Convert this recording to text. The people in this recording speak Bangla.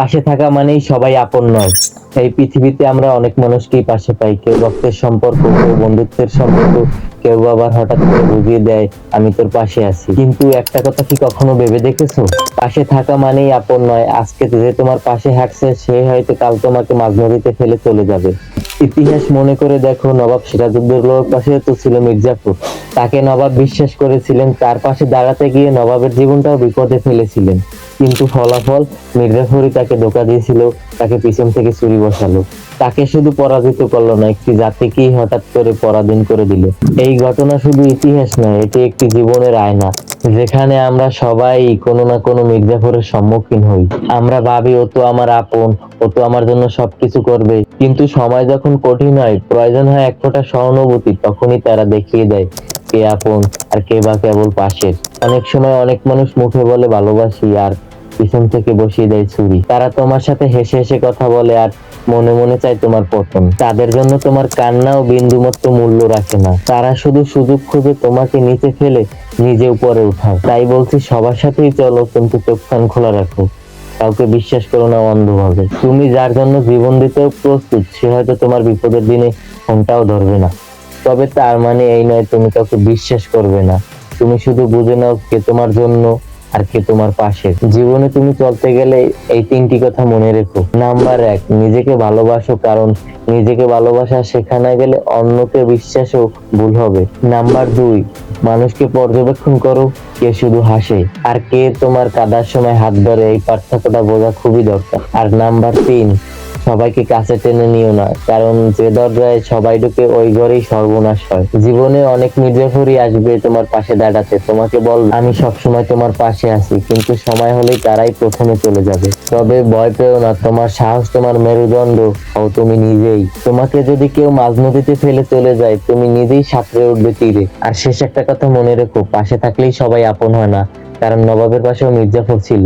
পাশে থাকা মানেই সবাই আপন নয়। এই পৃথিবীতে আমরা অনেক মানুষকেই পাশে পাই, কেউ রক্তের সম্পর্ক, কেউ বন্ধুত্বের সম্পর্ক। কেউ আবার হঠাৎ করে বুঝিয়ে দেয়, আমি তোর পাশে আছি। কিন্তু একটা কথা কি কখনো ভেবে দেখেছ? পাশে থাকা মানেই আপন নয়, আজকে যে তোমার পাশে হাঁটছে, সে হয়তো কাল তোমাকে মাঝ নদীতে ফেলে চলে যাবে। ইতিহাস মনে করে দেখো, নবাব সিরাজউদ্দৌলার পাশে তো ছিল মির্জাপুর। তাকে নবাব বিশ্বাস করেছিলেন, তার পাশে দাঁড়াতে গিয়ে নবাবের জীবনটাও বিপদে ফেলেছিলেন। কিন্তু ফলাফল মির্জাফরই তাকে ধোকা দিয়েছিল, তাকে পিছন থেকে চুরি বসালো। তাকে শুধু পরাজিত করল না, একটি জাতিকেই হঠাৎ করে পরাধীন করে দিল। এই ঘটনা শুধু ইতিহাস নয়, এটি একটি জীবনের আয়না, যেখানে আমরা সবাই কোনো না কোনো মির্জাফরের সম্মুখীন হই। আমরা ভাবি, ও তো আমার আপন, ও তো আমার জন্য সবকিছু করবে। কিন্তু সময় যখন কঠিন হয়, প্রয়োজন হয় এক ফোঁটা সহানুভূতি, তখনই তারা দেখিয়ে দেয়, কে আপন আর কে বা কেবল পাশের? অনেক সময় অনেক মানুষ মুখে বলে, ভালোবাসি আর পিছন থেকে বসিয়ে দেয় ছুরি। তারা তোমার সাথে হেসে হেসে কথা বলে আর মনে মনে চায় তোমার পতন। তাদের জন্য তোমার কান্নাও বিন্দুমাত্র মূল্য রাখে না। তারা শুধু সুযোগ খুঁজে তোমাকে নিচে ফেলে নিজে উপরে উঠায় তাই বলছি, সবার সাথেই চলো, কিন্তু চোখ কান খোলা রাখো। কাউকে বিশ্বাস করো না অন্ধভাবে। তুমি যার জন্য জীবন দিতেও প্রস্তুত, সে হয়তো তোমার বিপদের দিনে ফোনটাও ধরবে না। তবে তার মানে এই নয়, তুমি কাউকে বিশ্বাস করবে না। তুমি শুধু বুঝে নাও কে তোমার জন্য আর কে তোমার পাশে। জীবনে তুমি চলতে গেলে এই তিনটি কথা মনে রেখো। নাম্বার এক, নিজেকে ভালোবাসো কারণ নিজেকে ভালোবাসা শেখানো গেলে অন্যকে বিশ্বাসও ভুল হবে। নাম্বার দুই, মানুষকে পর্যবেক্ষণ করো, কে শুধু হাসে। আর কে তোমার কাদার সময় হাত ধরে এই পার্থক্যটা বোঝা খুবই দরকার। আর নাম্বার তিন সবাইকে কাছে টেনে নিও না, কারণ যে দরজায় সবাই ঢুকে ওই ঘরেই সর্বনাশ হয়। জীবনে অনেক মির্জাফরই আসবে তোমার পাশে দাঁড়াতে, তোমাকে বল, আমি সবসময় তোমার পাশে আছি, কিন্তু সময় হলেই তারাই প্রথমে চলে যাবে। তবে ভয় পেও না, তোমার সাহস, তোমার মেরুদণ্ড হও তুমি নিজেই। তোমাকে যদি কেউ মাঝ নদীতে ফেলে চলে যায়, তুমি নিজেই সাঁতরে উঠবে তীরে। আর শেষ একটা কথা মনে রেখো, পাশে থাকলেই সবাই আপন হয় না, কারণ নবাবের পাশেও মির্জাফর ছিল।